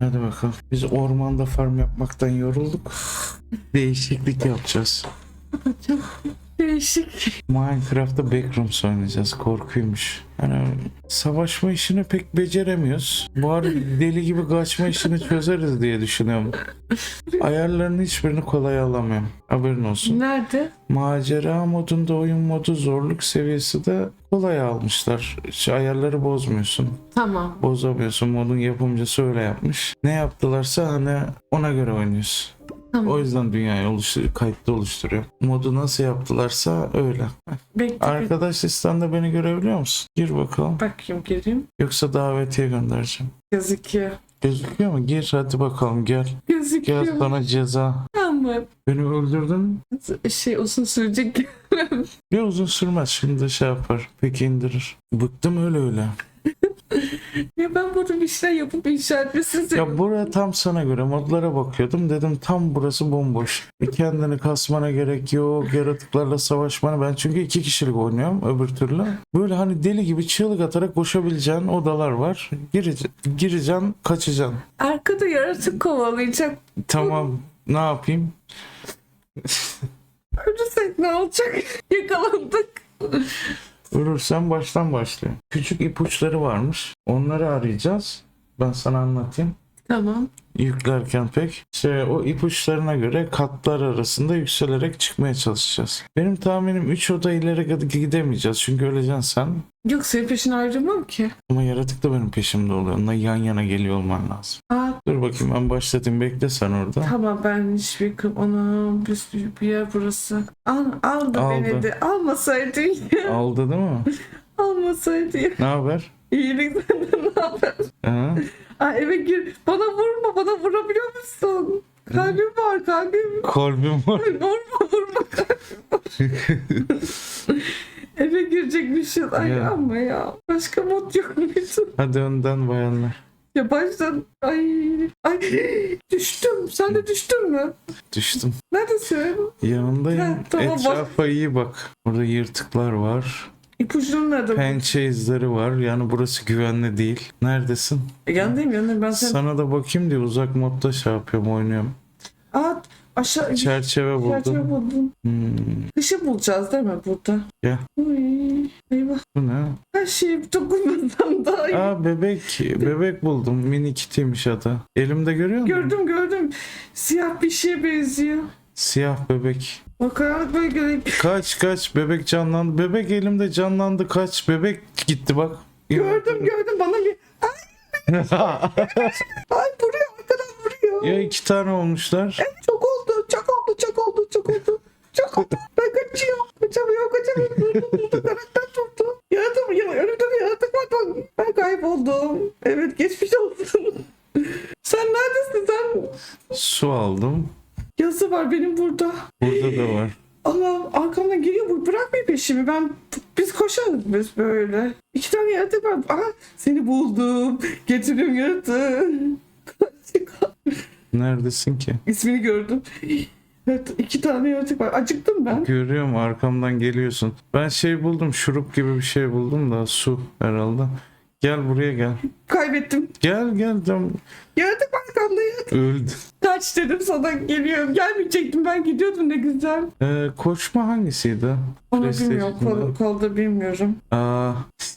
Hadi bakalım. Biz ormanda farm yapmaktan yorulduk. Değişiklik yapacağız. Değişik. Minecraft'ta Backrooms oynayacağız. Korkuymuş. Yani savaşma işini pek beceremiyoruz. Bari deli gibi kaçma işini çözeriz diye düşünüyorum. Ayarlarının hiçbirini kolay alamıyorum. Haberin olsun. Nerede? Macera modunda oyun modu zorluk seviyesi de kolay almışlar. Hiç ayarları bozmuyorsun. Tamam. Bozamıyorsun. Modun yapımcısı öyle yapmış. Ne yaptılarsa hani ona göre oynuyorsun. Tamam. O yüzden dünyayı oluştur kayıtlı oluşturuyor. Modu nasıl yaptılarsa öyle. Bekle. Arkadaş listende beni görebiliyor musun? Gir bakalım. Bakayım gireyim. Yoksa davetiye göndereceğim. Gözüküyor. Gözüküyor mu? Gir hadi bakalım gel. Gözüküyor. Gel sana ceza. Ama Beni öldürdün. şey uzun sürecek. Bir uzun sürmez şimdi şey yapar. Peki indirir. Bıktım öyle öyle. Ya ben burada bir şeyler yapıp inşa etmesini Ya buraya tam sana göre modlara bakıyordum. Dedim tam burası bomboş. E kendini kasmana gerek yok. Yaratıklarla savaşmana. Ben çünkü iki kişilik oynuyorum öbür türlü. Böyle hani deli gibi çığlık atarak koşabileceğin odalar var. Girece gireceksin, kaçacaksın. Arkada yaratık kovalayacak. Tamam ne yapayım? Ölürsek ne olacak? Yakalandık. Ölürsen baştan başlıyor. Küçük ipuçları varmış. Onları arayacağız. Ben sana anlatayım. Tamam. Yüklerken pek şey o ipuçlarına göre katlar arasında yükselerek çıkmaya çalışacağız. Benim tahminim 3 oda ileri gid- gidemeyeceğiz çünkü öleceksin sen. Yok senin peşine ayrılmam ki. Ama yaratık da benim peşimde oluyor. Onunla yan yana geliyor olman lazım. Aa, Dur bakayım ben başlatayım bekle sen orada. tamam ben hiçbir kım ona bir, bir yer burası. Al, aldı Aldı. beni de. Almasaydı ya. Aldı değil mi? Almasaydı ya. Ne haber? İyilik senden ne haber? Ha? Aa, eve gir. Bana vurma. Bana vurabiliyor musun? Kalbim var kalbim. Kalbim var. Vurma vurma kalbim var. Eve girecekmişiz. Ay Ya. ama ya. Başka mod yok muydu? Hadi önden bayanlar. Ya baştan. Ay. Ay. Düştüm. Sen de düştün mü? Düştüm. Neredesin? Yanındayım. Ha, tamam, bak. Etrafa iyi bak. Burada yırtıklar var. İpucunun nerede? Pençe izleri var. Yani burası güvenli değil. Neredesin? E, Yanındayım yanındayım. Ben sen... Sana da bakayım diye uzak modda şey yapıyorum oynuyorum. Aa aşağı... Çerçeve Çerçeve buldum. buldum. Hmm, Kışı bulacağız değil mi burada? Ya. Ay, eyvah. bu ne? Her şeyi dokunmadan daha iyi. Aa bebek. Bebek buldum. Mini kitiymiş adı. Elimde görüyor musun? Gördüm gördüm. Siyah bir şeye benziyor. Siyah bebek. O karanlık bölgede Kaç kaç bebek canlandı. Bebek elimde canlandı kaç. Bebek gitti bak. gördüm gördüm bana bir ay vuruyor arkadan vuruyor. ya iki tane olmuşlar. Çok oldu çok oldu çok oldu çok oldu. Çok oldu. Ben kaçıyorum. Kaçamıyorum kaçamıyorum. Durdu karakter durdu. Yaratık ya önümde bir yaratık var. Bak, Ben kayboldum. Evet geçmiş olsun. Sen neredesin sen? Su aldım. Yazı var benim burada. Burada da var. Allah arkamdan geliyor bu bırakmayın peşimi ben biz koşarız biz böyle. İki tane yaratık var. Aha seni buldum. Getiriyorum yaratığı. Neredesin ki? İsmini gördüm. Evet iki tane yaratık var. Acıktım ben. Görüyorum arkamdan geliyorsun. Ben şey buldum şurup gibi bir şey buldum da su herhalde. Gel buraya gel. Kaybettim. Gel gel tam Yaratık var arkamda yaratık. öldü. Kaç dedim sana geliyorum. Gelmeyecektim ben gidiyordum ne güzel. Ee, koşma hangisiydi? Onu bilmiyorum. Kol, kolda bilmiyorum. Aa,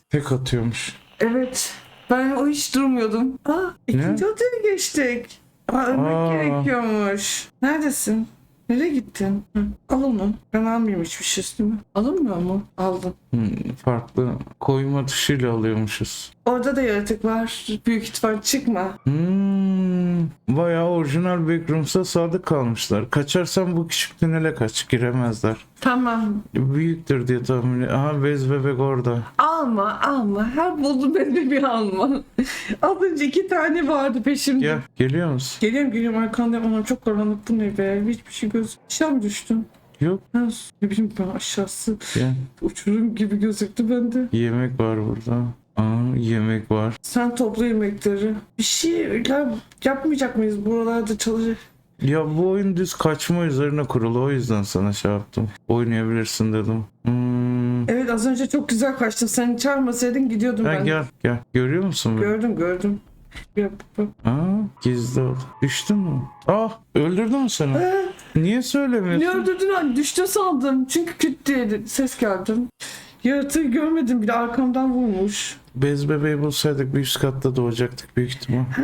tek atıyormuş. Evet. Ben o hiç durmuyordum. Aa, ikinci odaya geçtik. Aa, ölmek Aa. gerekiyormuş. Neredesin? Nereye gittin? Hı, al onu. Almayayım hiçbir şey üstüme. Alınmıyor mu? Aldım. Hmm, farklı koyma tuşuyla alıyormuşuz. Orada da yaratık var. Büyük ihtimal çıkma. Hmm, bayağı orijinal Backrooms'a sadık kalmışlar. Kaçarsan bu küçük tünele kaç giremezler. Tamam. Büyüktür diye tahmin. Aha bez bebek orada. Alma alma. Her buldum beni bir alma. Az önce iki tane vardı peşimde. Gel geliyor musun? Geliyorum geliyorum arkandayım. Anam çok karanlık bu ne be. Hiçbir şey göz. Aşağı mı düştün? Yok Ha, ne bileyim ben aşağısı. gel. Uçurum gibi gözüktü bende. Yemek var burada. Aa, yemek var. Sen topla yemekleri. Bir şey ya, yapmayacak mıyız buralarda çalışacak? Ya bu oyun düz kaçma üzerine kurulu o yüzden sana şey yaptım. Oynayabilirsin dedim. Hmm. Evet az önce çok güzel kaçtın. Sen çağırmasaydın gidiyordum Ha, ben. gel gel. Görüyor musun? beni? Gördüm gördüm. Yap, yap. Aa, gizli oldu. Düştün mü? Ah öldürdü mü seni? Ee, Niye söylemiyorsun? ne öldürdün? Düştü sandım. Çünkü küt diye ses geldi. Yaratığı görmedim bile arkamdan vurmuş. Bez bebeği bulsaydık bir üst katta doğacaktık büyük ihtimal. Ha,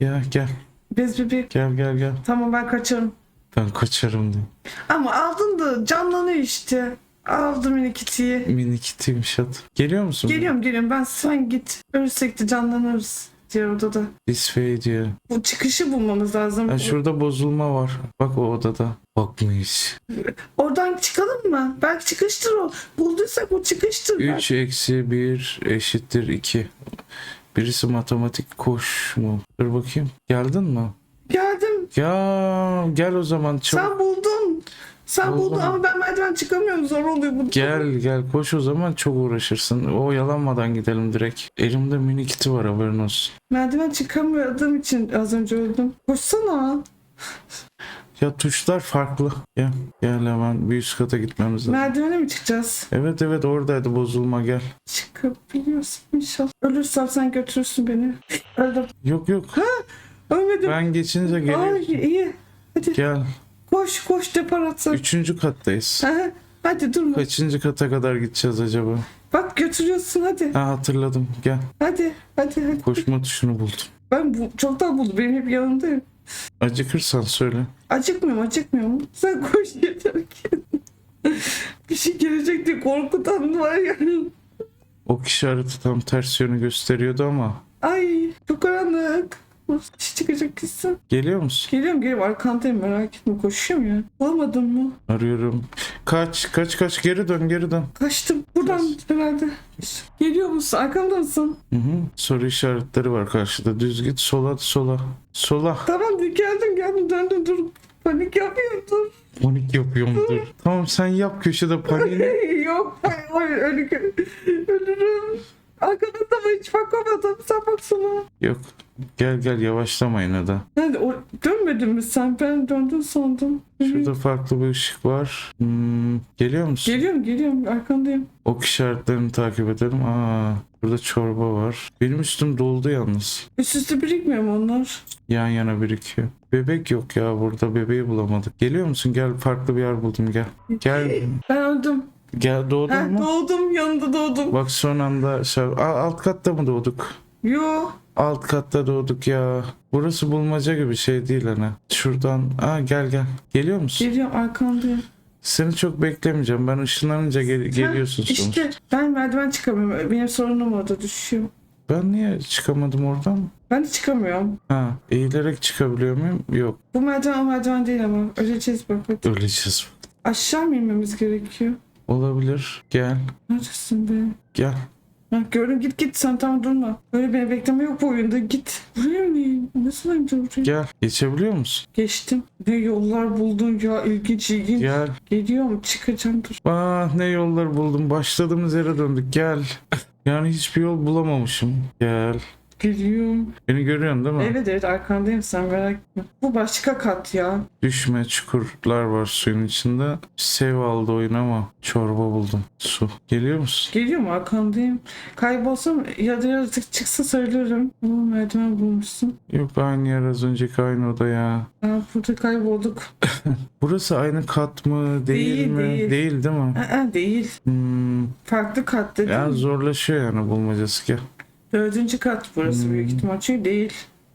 Ya gel bez bebek. gel gel gel. Tamam ben kaçarım. Ben kaçarım diye. Ama aldın da canlanıyor işte. Aldım mini kitiyi. Mini kitiymiş at. Geliyor musun? Geliyorum geliyorum ben sen git. Ölürsek de canlanırız diğer odada. This way diyor. Bu çıkışı bulmamız lazım. Ha, şurada bozulma var. Bak o odada. Bakmış. Oradan çıkalım mı? Belki çıkıştır o. Bulduysak o çıkıştır. 3 eksi 1 eşittir 2. Birisi matematik koş mu? Dur bakayım. Geldin mi? Geldim. Ya gel o zaman çabuk. Sen buldun. Sen Buldum. buldun ama ben merdiven çıkamıyorum. Zor oluyor bu. Gel gel koş o zaman çok uğraşırsın. O yalanmadan gidelim direkt. Elimde mini kiti var haberin olsun. Merdiven çıkamadığım için az önce öldüm. Koşsana. Ya tuşlar farklı. Gel gel hemen bir üst kata gitmemiz lazım. Merdivene mi çıkacağız? Evet evet oradaydı bozulma gel. Çıkabiliyorsun inşallah. Ölürsem sen götürürsün beni. Öldüm. Yok yok Ölmedim. ben geçince Ay geliyorsun. iyi. Hadi Gel. koş koş depar atsın. Üçüncü kattayız. Aha, Hadi durma. Kaçıncı kata kadar gideceğiz acaba? Bak götürüyorsun hadi. Ha hatırladım. Gel. Hadi hadi hadi. Koşma tuşunu buldum. Ben bu, çoktan buldum. Benim hep yanımdayım. Acıkırsan söyle. Acıkmıyorum acıkmıyorum. Sen koş yeter ki. Bir şey gelecek diye korkutan var ya. Ok işareti tam ters yönü gösteriyordu ama. Ay çok karanlık. Şey çıkacak kesin. Geliyor musun? Geliyorum geliyorum arkandayım merak etme koşuyorum ya. Bulamadın mı? Arıyorum. Kaç kaç kaç geri dön geri dön. Kaçtım buradan herhalde. Geliyor musun? Arkamda mısın? Hı hı. Soru işaretleri var karşıda. Düz git sola sola. Sola. Tamam geldim geldim döndüm dur. Panik yapıyorum dur. Panik yapıyorum dur. Tamam sen yap köşede paniğini. Yok hayır, hayır ölü, ölürüm. Arkamda da hiç bakamadım. Sen baksana. Yok. Gel gel yavaşlama yine de. Nerede? O, dönmedin mi sen? Ben döndün sandım. Şurada farklı bir ışık var. Hmm, geliyor musun? Geliyorum geliyorum arkandayım. Ok işaretlerini takip edelim. Aa, burada çorba var. Benim üstüm doldu yalnız. Üst üste birikmiyor mu onlar? Yan yana birikiyor. Bebek yok ya burada bebeği bulamadık. Geliyor musun? Gel farklı bir yer buldum gel. Gel. Ben öldüm. Gel doğdun Ha, mu? doğdum yanında doğdum. Bak son anda şey, Aa, alt katta mı doğduk? Yo. Alt katta doğduk ya. Burası bulmaca gibi şey değil hani. Şuradan. Aa gel gel. Geliyor musun? Geliyorum arkandayım. Seni çok beklemeyeceğim. Ben ışınlanınca gel- geliyorsun sonuçta. İşte ben merdiven çıkamıyorum. Benim sorunum orada düşüyor. Ben niye çıkamadım oradan? Ben de çıkamıyorum. Ha, eğilerek çıkabiliyor muyum? Yok. Bu merdiven o merdiven değil ama. Öleceğiz bak. Öleceğiz. Aşağı mı inmemiz gerekiyor? Olabilir. Gel. Neredesin be? Gel. Ha, gördüm git git sen tam durma. Öyle beni bekleme yok bu oyunda git. Buraya mı? Nasıl ineceğim buraya? Gel. Geçebiliyor musun? Geçtim. Ne yollar buldun ya ilginç ilginç. Gel. Geliyorum çıkacağım dur. Ah ne yollar buldum. Başladığımız yere döndük. Gel. Yani hiçbir yol bulamamışım. Gel. Geliyorum. Beni görüyorsun değil mi? Evet evet arkandayım sen merak etme. Bu başka kat ya. Düşme çukurlar var suyun içinde. Sev aldı oyun ama çorba buldum. Su. Geliyor musun? Geliyorum arkandayım. Kaybolsam ya da yaratık çıksa söylerim. Ama merdiven bulmuşsun. Yok aynı yer az önceki aynı oda ya. Ha, burada kaybolduk. Burası aynı kat mı? Değil, Değil, mi? değil. Değil değil mi? Aa, değil. Hmm. Farklı kat dedim. Ya zorlaşıyor yani bulmacası gel. Dördüncü kat burası Hmm. büyük ihtimal. Çünkü değil.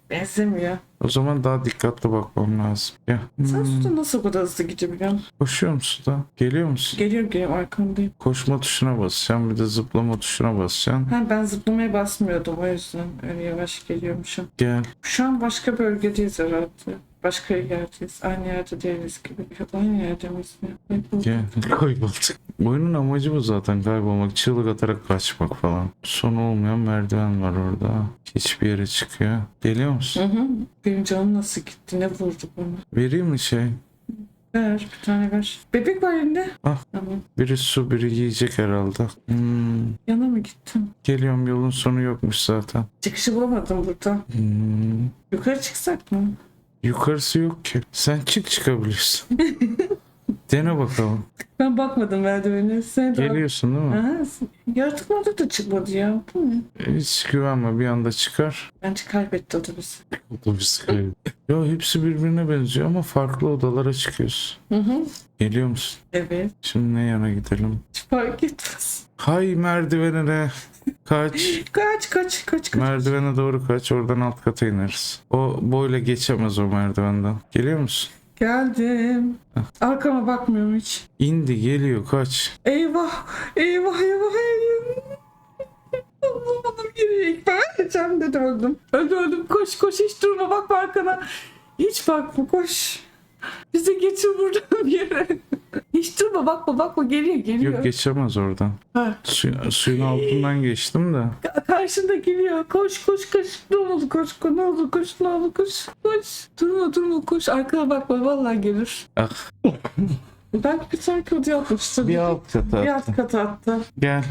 Benzemiyor. O zaman daha dikkatli bakmam lazım. Gel. Sen Hmm. suda nasıl o kadar hızlı gidebiliyorsun? Koşuyor musun da? Geliyor musun? Geliyorum geliyorum arkandayım. Koşma tuşuna basacaksın bir de zıplama tuşuna basacaksın. Ha, ben zıplamaya basmıyordum o yüzden öyle yavaş geliyormuşum. Gel. Şu an başka bölgedeyiz herhalde. Başka yerdeyiz. Aynı yerde değiliz gibi. Aynı yerde miyiz? Gel. Kaybolduk. Oyunun amacı bu zaten kaybolmak. Çığlık atarak kaçmak falan. Son olmayan merdiven var orada. Hiçbir yere çıkıyor. Geliyor Hı musun? hı. Benim canım nasıl gitti? Ne vurdu bana? Vereyim mi şey? Ver bir tane ver. Bebek var elinde. Al. Tamam. Biri su biri yiyecek herhalde. Hmm. Yana mı gittim? Geliyorum yolun sonu yokmuş zaten. Çıkışı bulamadım burada. Hmm. Yukarı çıksak mı? Yukarısı yok ki. Sen çık çıkabilirsin. Dene bakalım. Ben bakmadım merdivene. Sen de Geliyorsun değil mi? Aha, yaratık da çıkmadı ya. Bu ne? Hiç güvenme bir anda çıkar. Bence kaybetti otobüs. Otobüs kaybı. Yo hepsi birbirine benziyor ama farklı odalara çıkıyoruz. Hı hı. Geliyor musun? Evet. Şimdi ne yana gidelim? Hiç fark etmez. Hay merdivenine. Kaç. Kaç kaç kaç kaç. Merdivene doğru kaç. Oradan alt kata ineriz. O boyla geçemez o merdivenden. Geliyor musun? Geldim. Arkama bakmıyorum hiç. İndi geliyor kaç. Eyvah. Eyvah eyvah eyvah. Bulamadım geriye. İlk ben öleceğim dedim öldüm. Öldüm öldüm. Koş koş hiç durma bakma arkana. Hiç bakma koş. Bizi geçir buradan bir yere. Hiç durma bakma bakma geliyor geliyor. Yok geçemez oradan. Ha. Su- suyun altından geçtim de. Ka- Karşında geliyor. Koş koş koş. Ne olur koş koş. Ne olur koş. Ne olur koş. Koş. Durma durma koş. Arkana bakma. Vallahi gelir. Ah Belki bir sonraki odaya atmıştır. bir alt kata Bir attım. alt kata attı. Gel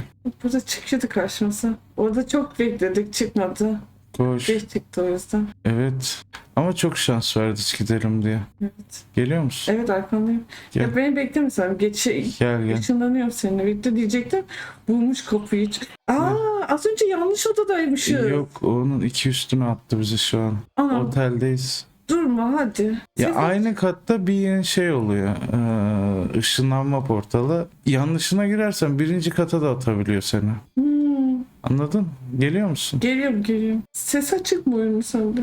Burada çıkıyordu karşımıza. Orada çok bekledik çıkmadı. koş. Geç çıktı o yüzden. Evet. Ama çok şans verdik gidelim diye. Evet. Geliyor musun? Evet arkandayım. Gel. Ya beni beklemişsin. Geç Gel gel. Işınlanıyorum seninle birlikte diyecektim. Bulmuş kapıyı. Aa az önce yanlış odadaymışız. Yok onun iki üstüne attı bizi şu an. Anam Oteldeyiz. durma hadi. Ya Ses- aynı katta bir şey oluyor. Ee, ışınlanma portalı. Yanlışına girersen birinci kata da atabiliyor seni. Hmm, Anladın? Geliyor musun? geliyorum geliyorum. Ses açık mı oyun sende?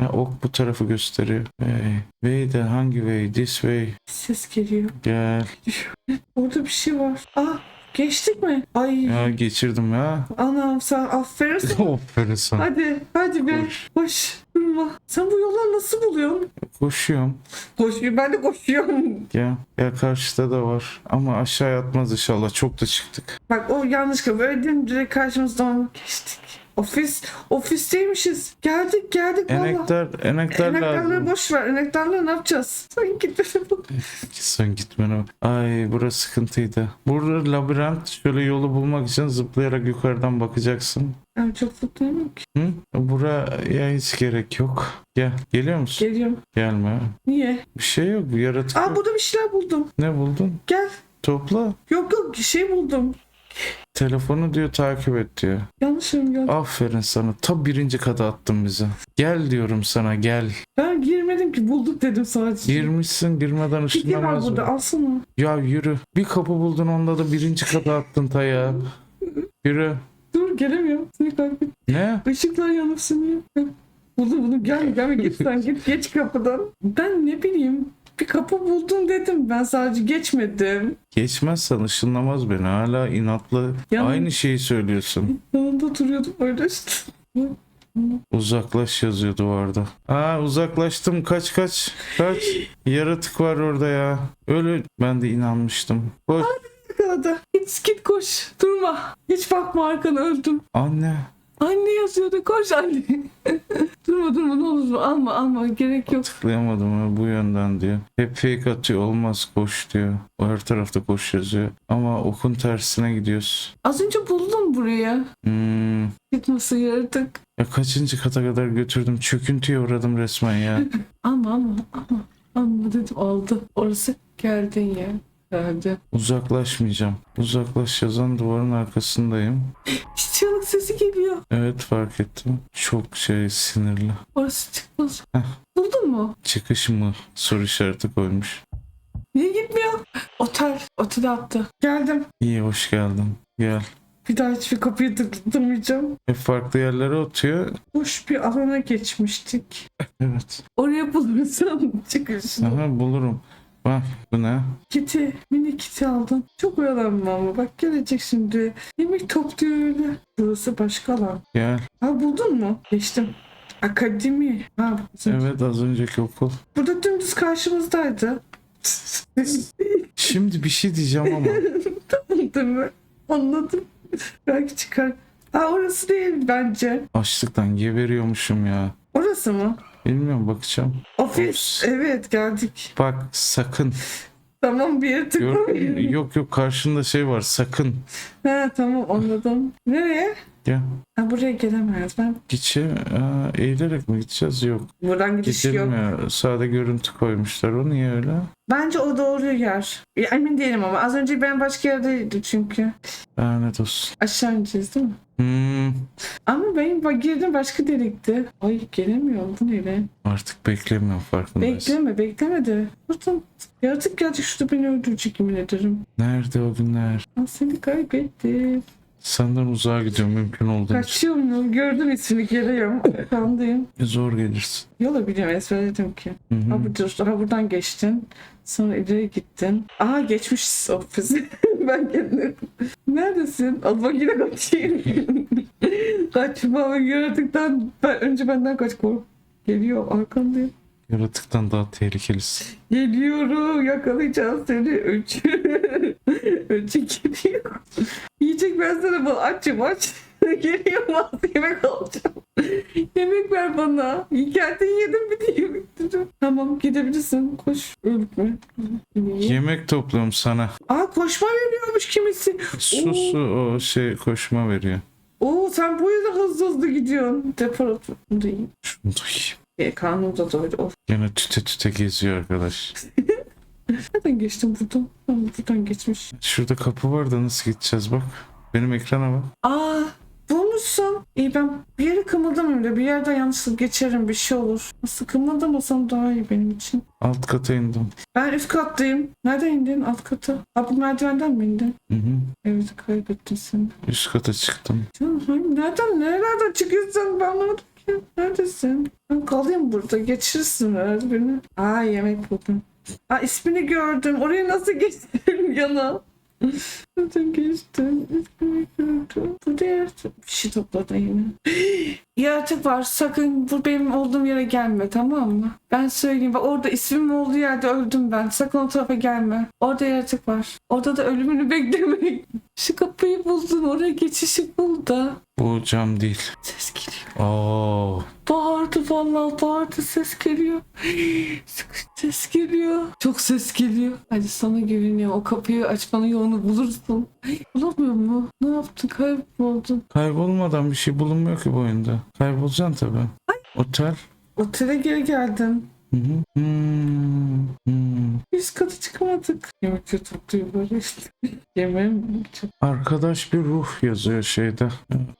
Ya ok bu tarafı gösteriyor. Way. Way de hangi way? This way. Ses geliyor. Gel. Orada bir şey var. Aa geçtik mi? Ay Ya geçirdim ya. anam sen aferin sana. Aferin sana. Hadi hadi be. Koş. Koş. Durma. Sen bu yolları nasıl buluyorsun? Koşuyorum. Koşuyor. Ben de koşuyorum. Gel. Ya karşıda da var. Ama aşağı atmaz inşallah. Çok da çıktık. Bak o yanlış kapı. Öyle değil mi? Direkt karşımızdan geçtik. Ofis. Ofisteymişiz. Geldik geldik valla. Enektar, enektar Enektarları lazım. boş ver. Enektarları ne yapacağız? Sen git. Sen gitmene bak. Ay burası sıkıntıydı. Burada labirent şöyle yolu bulmak için zıplayarak yukarıdan bakacaksın. Ben çok mutluyum ki. Hı? Buraya hiç gerek yok. Gel. Geliyor musun? Geliyorum. Gelme. Niye? Bir şey yok. Yaratık Aa yok. burada bir şeyler buldum. Ne buldun? Gel. Topla. Yok yok şey buldum. Telefonu diyor takip et diyor. Yanlışım ya. Aferin sana. Ta birinci kata attın bizi. Gel diyorum sana gel. Ben girmedim ki bulduk dedim sadece. Girmişsin girmeden Kiti var ışınlamaz burada mı? alsana. Ya yürü. Bir kapı buldun onda da birinci kata attın ta ya. Yürü. Dur gelemiyorum. Seni kaybettim. Ne? Işıklar yanıp sönüyor. Buldum buldum gelme gelme git sen git geç kapıdan. Ben ne bileyim bir kapı buldum dedim ben sadece geçmedim. Geçmezsen ışınlamaz beni. Hala inatlı. Ya- Aynı şeyi söylüyorsun. Yanında duruyordum öyle işte. Uzaklaş yazıyor duvarda. Aa uzaklaştım. Kaç kaç. Kaç. Yaratık var orada ya. Öyle ben de inanmıştım. Koş. Yakaladı. Git git koş durma. Hiç bakma arkana öldüm. Anne. Anne yazıyordu koş anne. durma durma ne olur alma alma gerek yok. Tıklayamadım ha, bu yönden diyor. Hep fake atıyor. Olmaz koş diyor. O her tarafta koş yazıyor. Ama okun tersine gidiyoruz. Az önce buldum buraya. Hmm. Gitmesi yaratık. Ya kaçıncı kata kadar götürdüm. Çöküntüye uğradım resmen ya. Alma alma alma. Alma dedim aldı. Orası geldin ya. Geldi. Uzaklaşmayacağım. Uzaklaş yazan duvarın arkasındayım. Çığlık sesi geliyor. Evet fark ettim. Çok şey sinirli. Orası çıkmaz. Heh. Buldun mu? Çıkış mı? Soru işareti koymuş. Niye gitmiyor? Otel. Otel attı. Geldim. İyi hoş geldin. Gel. Bir daha hiçbir kapıyı tıklamayacağım. Hep farklı yerlere atıyor. Boş bir alana geçmiştik. Evet. Oraya bulursam çıkışını. Aha bulurum. Bak bu ne? Kiti, mini kiti aldım. Çok oyalanma ama bak gelecek şimdi. Yemek topluyor öyle. Burası başka alan. Gel. Ha buldun mu? Geçtim. Akademi. Ha, Evet az önceki okul. Burada dümdüz karşımızdaydı. Şimdi bir şey diyeceğim ama. Değil mi? Anladım. Belki çıkar. Ha orası değil bence. Açlıktan geberiyormuşum ya. Orası mı? Bilmiyorum bakacağım. Ofis. Ops. Evet geldik. Bak sakın. Tamam bir yere tıklamayın. yok yok karşında şey var sakın. Ha tamam anladım. Nereye? Gel. Ha, buraya gelemez. Ben Gidişe aa, eğilerek mi gideceğiz? Yok. buradan gidiş yok. Gidilmiyor. Sade görüntü koymuşlar. O niye öyle? Bence o doğru yer. Ya, Emin değilim ama az önce ben başka yerdeydim çünkü. Lanet olsun. Aşağı ineceğiz değil mi? Hmm, Ama benim bak girdim başka delikti. Ay gelemiyorum bu ne be? artık beklemiyorum farkındayız. Bekleme bekleme de. Buradan yaratık gelecek şurada beni öldürecek yemin ederim. Nerede o günler? Ben seni kaybettim. Senden uzağa gidiyorum mümkün olduğunca. Kaçıyor mu? Gördüm ismini geliyorum. Kandayım. Zor gelirsin. Yola biliyorum ezberledim ki. Hı hı. Ha, burada, ha buradan geçtin. Sonra ileri gittin. Aha geçmiş ofisi. ben kendim. Neredesin? Al bak yine kaçayım. Kaçma yaratıktan. Ben, önce benden kaç kork. Geliyor arkandayım. Yaratıktan daha tehlikelisin. Geliyorum yakalayacağız seni. Üç. Üç geliyor. Yiyecek ben sana bal açım aç. Geliyor az yemek alacağım. yemek ver bana. Kendin yedim bir de yemek dedim. Tamam gidebilirsin. Koş. Ölme. Yemek topluyorum sana. Aa koşma veriyormuş kimisi. Su su o şey koşma veriyor. Oo sen bu yüzden hızlı hızlı gidiyorsun. Deporatör. Değil. Şunu duyayım. E, karnım da doydu. Of. Gene tüte tüte geziyor arkadaş. Nereden geçtim buradan? Ha, buradan geçmiş. Şurada kapı var da nasıl gideceğiz bak. Benim ekrana bak. Aa bulmuşsun. İyi ben bir yere kımıldamayayım da bir yerden yanlışlıkla geçerim bir şey olur. Nasıl kımıldamasam daha iyi benim için. Alt kata indim. Ben üst kattayım. Nereden indin alt kata? Ha bu merdivenden mi indin? Hı hı. Evet kaybettin seni. Üst kata çıktım. Canım hayır, nereden nerelerden çıkıyorsun ben anlamadım. Neredesin? Ben kalayım burada geçirirsin herhalde beni. Aa yemek buldum. Aa ismini gördüm. Oraya nasıl geçtim yana? Nereden geçtim? İsmini gördüm. Bu ne? Bir şey topladı yine. Yaratık var. Sakın bu benim olduğum yere gelme tamam mı? Ben söyleyeyim. Bak orada ismim olduğu yerde öldüm ben. Sakın o tarafa gelme. Orada yaratık var. Orada da ölümünü beklemeyin. Şu kapıyı buldun. Oraya geçişi bul da. Bu cam değil. Ses geliyor. Oo. Bağırdı vallahi bağırdı ses geliyor. Ses geliyor. Çok ses geliyor. Hadi sana güveniyor. O kapıyı açmanın yolunu bulursun. Bulamıyor mu? Ne yaptın? Kayboldun. Kaybolmadan bir şey bulunmuyor ki bu oyunda. Kaybolacaksın tabii. Otel. Otele geri geldim. Hı hı. Hmm. Hmm. Üst kata çıkamadık. Yemekçi topluyor böyle işte. Yemeğim çok... Arkadaş bir ruh yazıyor şeyde.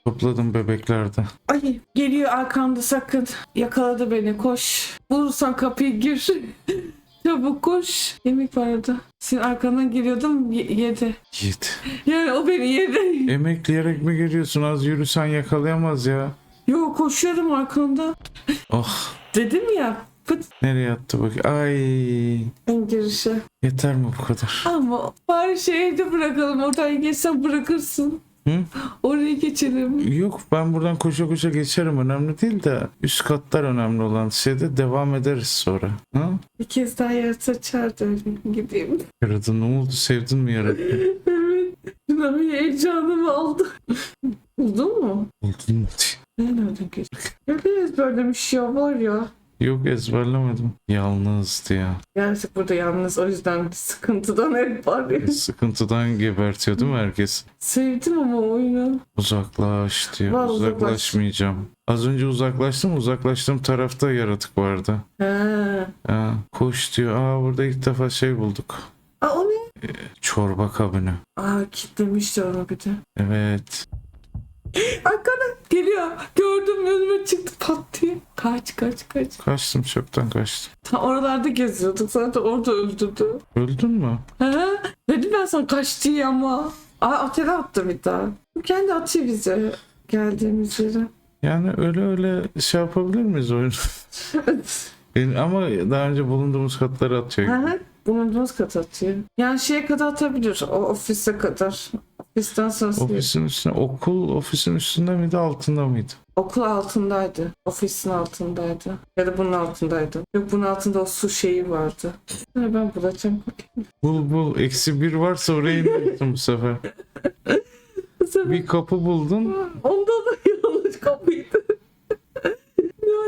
Topladım bebeklerde. Ay geliyor arkamda sakın. Yakaladı beni koş. Bulursan kapıyı gir. Çabuk koş. Yemek vardı. Senin arkandan geliyordum ye- yedi. Git. Yani o beni yedi. Emekleyerek mi geliyorsun? Az yürüsen yakalayamaz ya. Yo koşuyorum arkanda. Oh. Dedim ya. Pıt Nereye attı bak. Ay. en girişe. Yeter mi bu kadar? Ama bari şeyde bırakalım. Oradan geçsen bırakırsın. Hı? Oraya geçelim. Yok ben buradan koşa koşa geçerim önemli değil de üst katlar önemli olan şeyde devam ederiz sonra. Ha? Bir kez daha yarasa çağırdı öyle gideyim. Yaradın ne oldu sevdin mi yaradın? evet. Şuna bir heyecanımı aldı. Buldun mu? Buldun. Nereden geçti? Öyle ezberlemiş ya var ya. Yok ezberlemedim. Yalnızdı ya. Gerçek burada yalnız o yüzden sıkıntıdan hep var ya. Sıkıntıdan gebertiyor değil mi herkes? Sevdim ama oyunu. Uzaklaş diyor. Vallahi uzaklaş. Uzaklaşmayacağım. Az önce uzaklaştım. Uzaklaştığım tarafta yaratık vardı. Ha. Ha, koş diyor. Aa burada ilk defa şey bulduk. Aa o ne? Çorba kabini. Aa kitlemişti onu bir de. Evet. Arkana geliyor. Gördüm önüme çıktı pat diye. Kaç kaç kaç. Kaçtım çoktan kaçtım. Ta oralarda geziyorduk. Zaten orada öldürdü. Öldün mü? He? Dedim ben sana kaç diye ama. Aa otele attı bir daha. Kendi atıyor bize. Geldiğimiz yere. Yani öyle öyle şey yapabilir miyiz oyun? Yani ama daha önce bulunduğumuz katları. Hı gibi. hı. Bulunduğumuz kat atıyor. Yani şeye kadar atabilir. O ofise kadar. Ofisten değil. Ofisin üstüne, okul ofisin üstünde miydi altında mıydı? Okul altındaydı. Ofisin altındaydı. Ya da bunun altındaydı. Yok bunun altında o su şeyi vardı. Ha, ben bulacağım. Bul bul. Eksi bir varsa oraya indirsin bu sefer. Bu sefer Bir kapı buldun. Onda da yanlış kapıydı.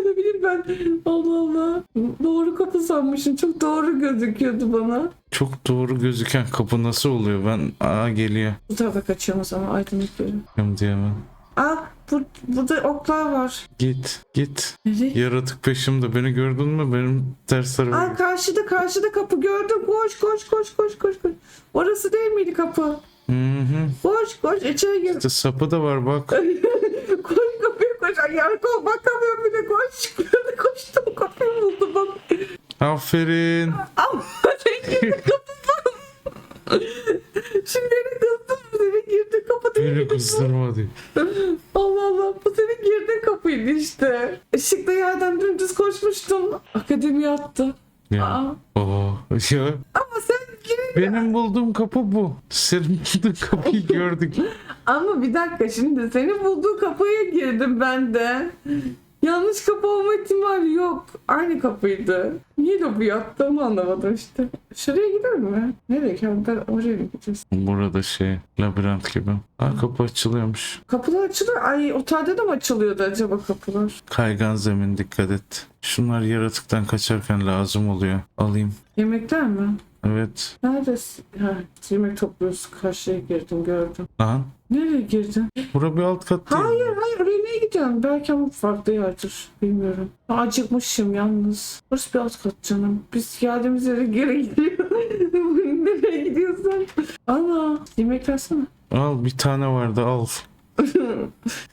Ne bileyim ben. Allah Allah. Doğru kapı sanmışım. Çok doğru gözüküyordu bana. Çok doğru gözüken kapı nasıl oluyor? Ben aa geliyor. Bu tarafa kaçıyorum o zaman aydınlık böyle. Hem diyemem. Aa bu, burada oklar var. Git git. Nereye? Yaratık peşimde. Beni gördün mü? Benim ters Aa tarafa. karşıda karşıda kapı gördüm. Koş koş koş koş koş koş. Orası değil miydi kapı? Hı hı. Koş koş içeri gir. İşte sapı da var bak. koş kapıya Ay yarko bakamıyorum bile koş. Koştum kapıyı buldum. Aferin. Ama sen girdi kapı Şimdi beni kızdın mı? Senin girdi kapı değil Beni bu? kızdırma diye. Allah Allah bu senin girdiğin kapıydı işte. Işıkta yerden dümdüz koşmuştum. Akademi attı. Ya. Aa, Oo. Ya. ama sen. Benim bulduğum kapı bu. Senin bulduğun kapıyı gördük. Ama bir dakika şimdi senin bulduğun kapıya girdim ben de. Yanlış kapı olma ihtimali yok. Aynı kapıydı. Niye lobi attığımı anlamadım işte. Şuraya gidelim mi? Nereye? Ben oraya mı gideceğiz? Burada şey labirent gibi. Ha kapı açılıyormuş. Kapılar açılıyor. Ay otelde de mi açılıyordu acaba kapılar? Kaygan zemin dikkat et. Şunlar yaratıktan kaçarken lazım oluyor. Alayım. Yemekler mi? Evet. Neredesin? Ha, yemek topluyoruz. Karşıya girdim gördüm. Lan. Nereye girdin? Bura bir alt kat değil. Hayır hayır oraya niye gidiyorsun? Belki ama farklı yerdir. Bilmiyorum. Acıkmışım yalnız. Burası bir alt kat canım. Biz geldiğimiz yere geri gidiyor. Nereye gidiyorsun? Ana yemek versene. Al bir tane vardı al.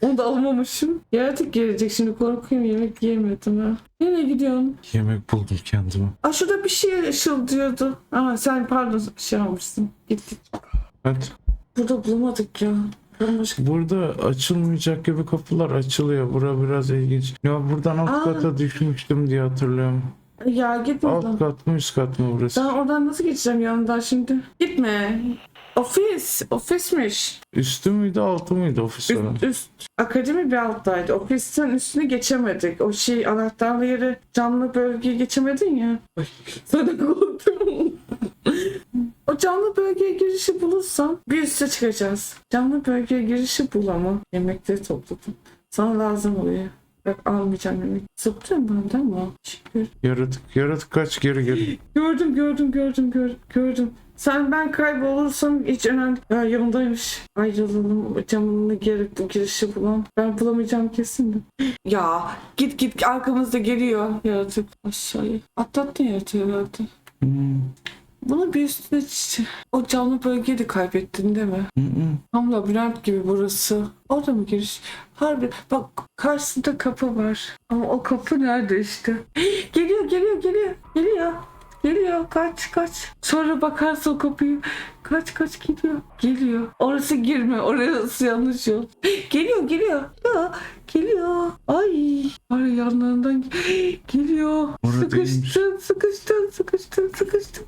Onu da almamışım. Yaratık gelecek şimdi korkuyorum yemek yiyemedim ha. Nereye gidiyorsun? Yemek buldum kendime. Aa şurada bir şey ışıldıyordu. Aa sen pardon şey almışsın. Gittik. Evet. Burada bulamadık ya. Bulamadık. Burada açılmayacak gibi kapılar açılıyor. Bura biraz ilginç. Ya buradan alt Aa. kata düşmüştüm diye hatırlıyorum. Ya gitme Alt oradan. kat mı üst kat mı burası? Ben oradan nasıl geçeceğim yanından şimdi? Gitme. Ofis. Ofismiş. Üstü müydü altı mıydı ofis olan? Üst, üst. Akademi bir alttaydı. Ofisten üstüne geçemedik. O şey anahtarlı yere camlı bölgeye geçemedin ya. Ay, sana korktum. o camlı bölgeye girişi bulursan bir üste çıkacağız. Camlı bölgeye girişi bul ama. Yemekleri topladım. Sana lazım oluyor. Bak almayacağım yemek. Zıplıyorum ben değil mi? Şükür. Yaratık. Yaratık kaç geri geri. Gördüm gördüm gördüm gördüm gördüm. Sen ben kaybolursam hiç önemli. Ya yanındaymış. Ayrılalım camını geriktim girişi bulan. Ben bulamayacağım kesin de. Ya git git arkamızda geliyor yaratık. Aşağıya. Atlattın yaratığı herhalde. Hmm. Bunu bir üstüne. O camlı bölgeyi de kaybettin değil mi? Hı hı. Tam labirent gibi burası. Orada mı giriş? Harbi bak karşısında kapı var. Ama o kapı nerede işte? geliyor geliyor geliyor. Geliyor. Geliyor kaç kaç. Sonra bakarsın kapıyı. Kaç kaç geliyor. Geliyor. Orası girme. Orası yanlış yol. Geliyor geliyor. Ya geliyor. Ay. Ay yanlarından geliyor. Orada değilmiş. Sıkıştın sıkıştın sıkıştın sıkıştın.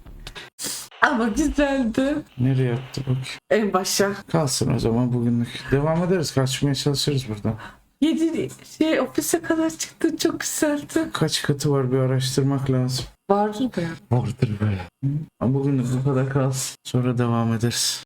Ama güzeldi. Nereye attı bak. En başa. Kalsın o zaman bugünlük. Devam ederiz. Kaçmaya çalışırız buradan. Yedi şey ofise kadar çıktı çok güzeldi. Kaç katı var bir araştırmak lazım. Vardır be. Vardır be. Ama bugünlük bu kadar kalsın. Sonra devam ederiz.